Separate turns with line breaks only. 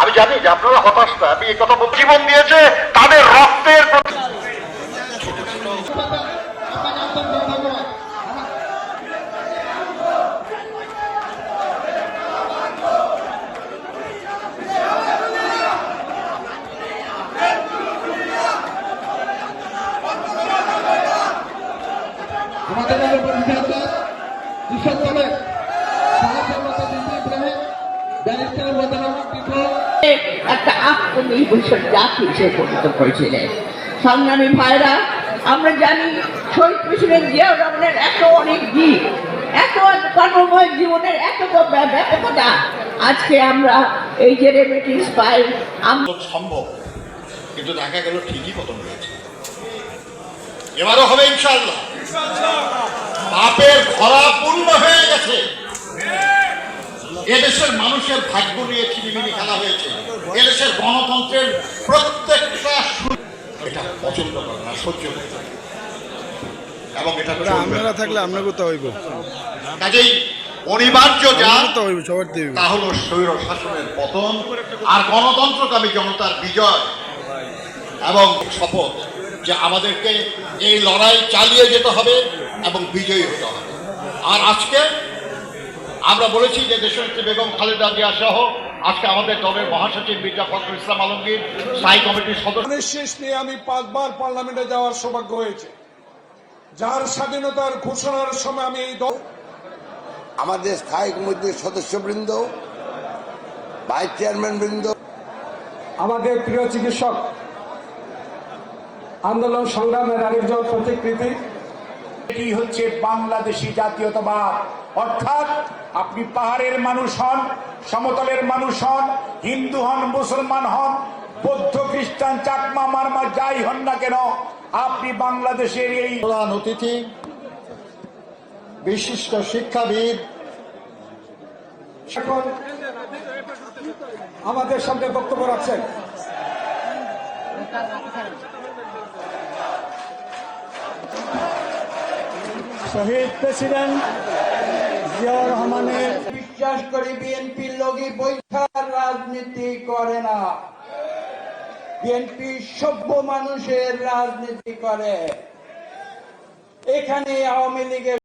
আমি জানি যে আপনারা হতাশ না, আমি এই কথা বলছি জীবন দিয়েছে তাদের রক্তের প্রতি
আমাদের আরও পরিচালক কৃষক দলের
একটা আত্মনির্ভরশীল জাতি হিসেবে পরিণত করেছিলেন। সংগ্রামী ভাইরা আমরা জানি শহীদ প্রেসিডেন্ট জিয়াউর রহমানের এত অনেক দিক এত কর্মময় জীবনের এত ব্যাপকতা। আজকে আমরা এই যে রেমিটিস পাই আমরা
সম্ভব কিন্তু দেখা গেল ঠিকই পতন হয়েছে। এবারও হবে ইনশাল্লাহ এদেশের মানুষের ভাগ্য নিয়ে ছিনিমিনি খেলা হয়েছে। এদেশের গণতন্ত্রের প্রত্যেকটা সু- এটা পছন্দ করে না সহ্য করে এবং এটা চলবে
আপনারা থাকলে আপনাকে তো হইব।
কাজেই অনিবার্য যা।
তা
হলো স্বৈর শাসনের পতন আর গণতন্ত্রকামী জনতার বিজয়। এবং শপথ যে আমাদেরকে এই লড়াই চালিয়ে যেতে হবে এবং বিজয়ী হতে হবে। আর আজকে আমরা বলেছি যে দেশনেত্রী বেগম খালেদা জিয়া সহ আজকে আমাদের দলের মহাসচিব মির্জা ফখরুল ইসলাম আলমগীর স্থায়ী কমিটির সদস্য।
প্রাণের শেষ নিয়ে আমি পাঁচবার পার্লামেন্টে যাওয়ার সৌভাগ্য হয়েছে। যার স্বাধীনতার ঘোষণার সময় আমি এই দল
আমাদের স্থায়ী কমিটির সদস্যবৃন্দ ভাইস চেয়ারম্যান বৃন্দ
আমাদের প্রিয় চিকিৎসক আন্দোলন সংগ্রামের আরেকজন প্রতিকৃতি।
এটি হচ্ছে বাংলাদেশি জাতীয়তাবাদ। অর্থাৎ আপনি পাহাড়ের মানুষ হন, সমতলের মানুষ হন, হিন্দু হন, মুসলমান হন, বৌদ্ধ, খ্রিস্টান, চাকমা, মারমা, যাই হন না কেন, আপনি বাংলাদেশের এই
প্রধান অতিথি, বিশিষ্ট শিক্ষাবিদ।
আমাদের সামনে বক্তব্য রাখছেন।
শহীদ প্রেসিডেন্ট জিয়াউর রহমানের
বিশ্বাস করি বিএনপির লোকই বৈঠার রাজনীতি করে না। বিএনপি সভ্য মানুষের রাজনীতি করে। এখানে আওয়ামী লীগের